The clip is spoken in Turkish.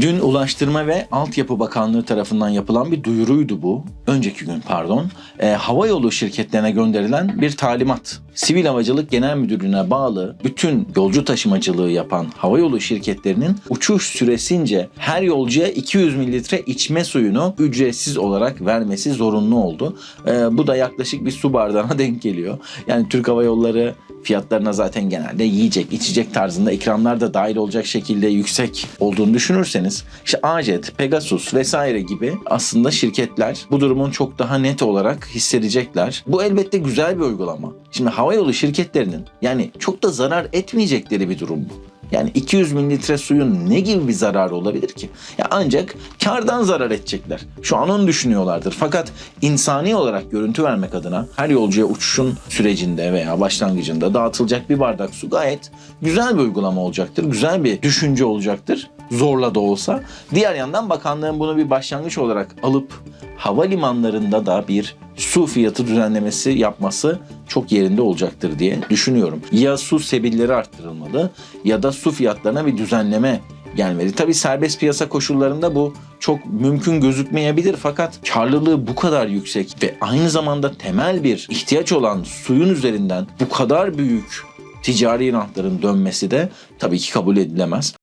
Dün Ulaştırma ve Altyapı Bakanlığı tarafından yapılan bir duyuruydu bu. Önceki gün pardon. E, hava yolu şirketlerine gönderilen bir talimat. Sivil Havacılık Genel Müdürlüğü'ne bağlı bütün yolcu taşımacılığı yapan havayolu şirketlerinin uçuş süresince her yolcuya 200 mililitre içme suyunu ücretsiz olarak vermesi zorunlu oldu. E, bu da yaklaşık bir su bardağına denk geliyor. Yani Türk Hava Yolları fiyatlarına zaten genelde yiyecek, içecek tarzında ikramlar da dahil olacak şekilde yüksek olduğunu düşünürseniz işte Ajet, Pegasus vesaire gibi aslında şirketler bu durumun çok daha net olarak hissedecekler. Bu elbette güzel bir uygulama. Şimdi havayolu şirketlerinin yani çok da zarar etmeyecekleri bir durum bu. Yani 200 mililitre suyun ne gibi bir zararı olabilir ki? Ya ancak kardan zarar edecekler. Şu an onu düşünüyorlardır. Fakat insani olarak görüntü vermek adına her yolcuya uçuşun sürecinde veya başlangıcında dağıtılacak bir bardak su gayet güzel bir uygulama olacaktır. Güzel bir düşünce olacaktır. Zorla da olsa. Diğer yandan bakanlığın bunu bir başlangıç olarak alıp havalimanlarında da bir su fiyatı düzenlemesi yapması çok yerinde olacaktır diye düşünüyorum. Ya su sebilleri arttırılmalı ya da su fiyatlarına bir düzenleme gelmeli. Tabii serbest piyasa koşullarında bu çok mümkün gözükmeyebilir fakat karlılığı bu kadar yüksek ve aynı zamanda temel bir ihtiyaç olan suyun üzerinden bu kadar büyük ticari rantların dönmesi de tabii ki kabul edilemez.